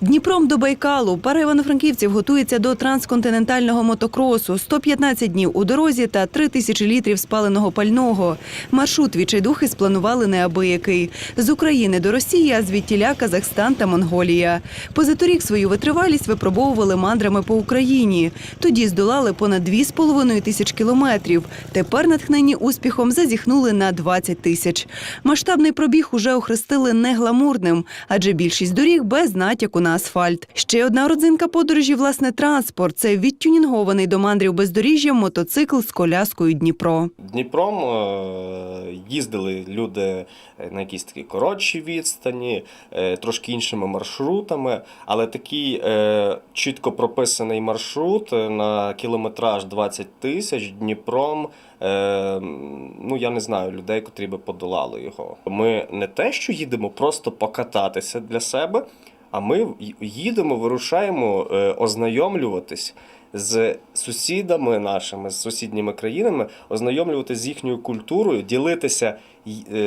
Дніпром до Байкалу пара івано-франківців готується до трансконтинентального мотокросу. 115 днів у дорозі та 3 тисячі літрів спаленого пального. Маршрут відчайдухи спланували неабиякий. З України до Росії, а звідтіля Казахстан та Монголія. Позаторік свою витривалість випробовували мандрами по Україні. Тоді здолали понад 2,5 тисяч кілометрів. Тепер натхнені успіхом зазіхнули на 20 тисяч. Масштабний пробіг уже охрестили не гламурним, адже більшість доріг без натяку на асфальт. Ще одна родзинка подорожі власне транспорт. Це відтюнінгований до мандрів бездоріжжям мотоцикл з коляскою Дніпро. Дніпром е, їздили люди на якісь такі коротші відстані, е, трошки іншими маршрутами, але такий е, чітко прописаний маршрут на кілометраж 20 тисяч Дніпром. Ну, я не знаю людей, котрі би подолали його. Ми не те, що їдемо просто покататися для себе, а ми їдемо, вирушаємо е, ознайомлюватись з сусідами нашими, з сусідніми країнами, ознайомлюватися з їхньою культурою, ділитися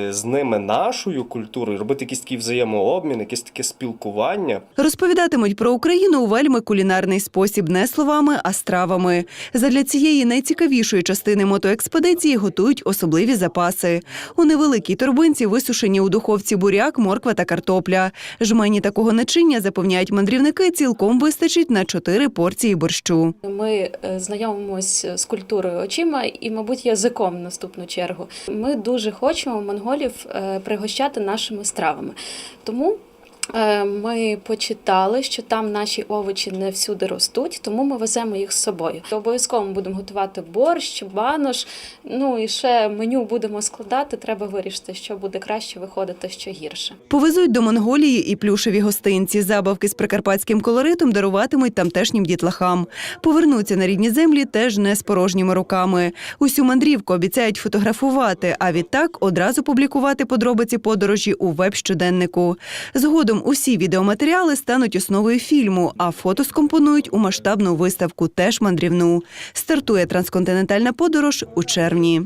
з ними нашою культурою, робити якийсь такий взаємообмін, якесь таке спілкування. Розповідатимуть про Україну у вельми кулінарний спосіб, не словами, а стравами. Задля цієї найцікавішої частини мотоекспедиції готують особливі запаси. У невеликій торбинці висушені у духовці буряк, морква та картопля. Жмені такого начиння, запевняють мандрівники, цілком вистачить на чотири порції борщу. Ми е, знайомимось з культурою очима і, мабуть, язиком в наступну чергу. Ми дуже хочемо монголів е, пригощати нашими стравами. Тому ми почитали, що там наші овочі не всюди ростуть, тому ми веземо їх з собою. Обов'язково ми будемо готувати борщ, банош. Ну і ще меню будемо складати. Треба вирішити, що буде краще виходити, що гірше. Повезуть до Монголії і плюшеві гостинці. Забавки з прикарпатським колоритом даруватимуть тамтешнім дітлахам. Повернуться на рідні землі теж не з порожніми руками. Усю мандрівку обіцяють фотографувати, а відтак одразу публікувати подробиці подорожі у веб-щоденнику. Усі відеоматеріали стануть основою фільму, а фото скомпонують у масштабну виставку, теж мандрівну. Стартує трансконтинентальна подорож у червні.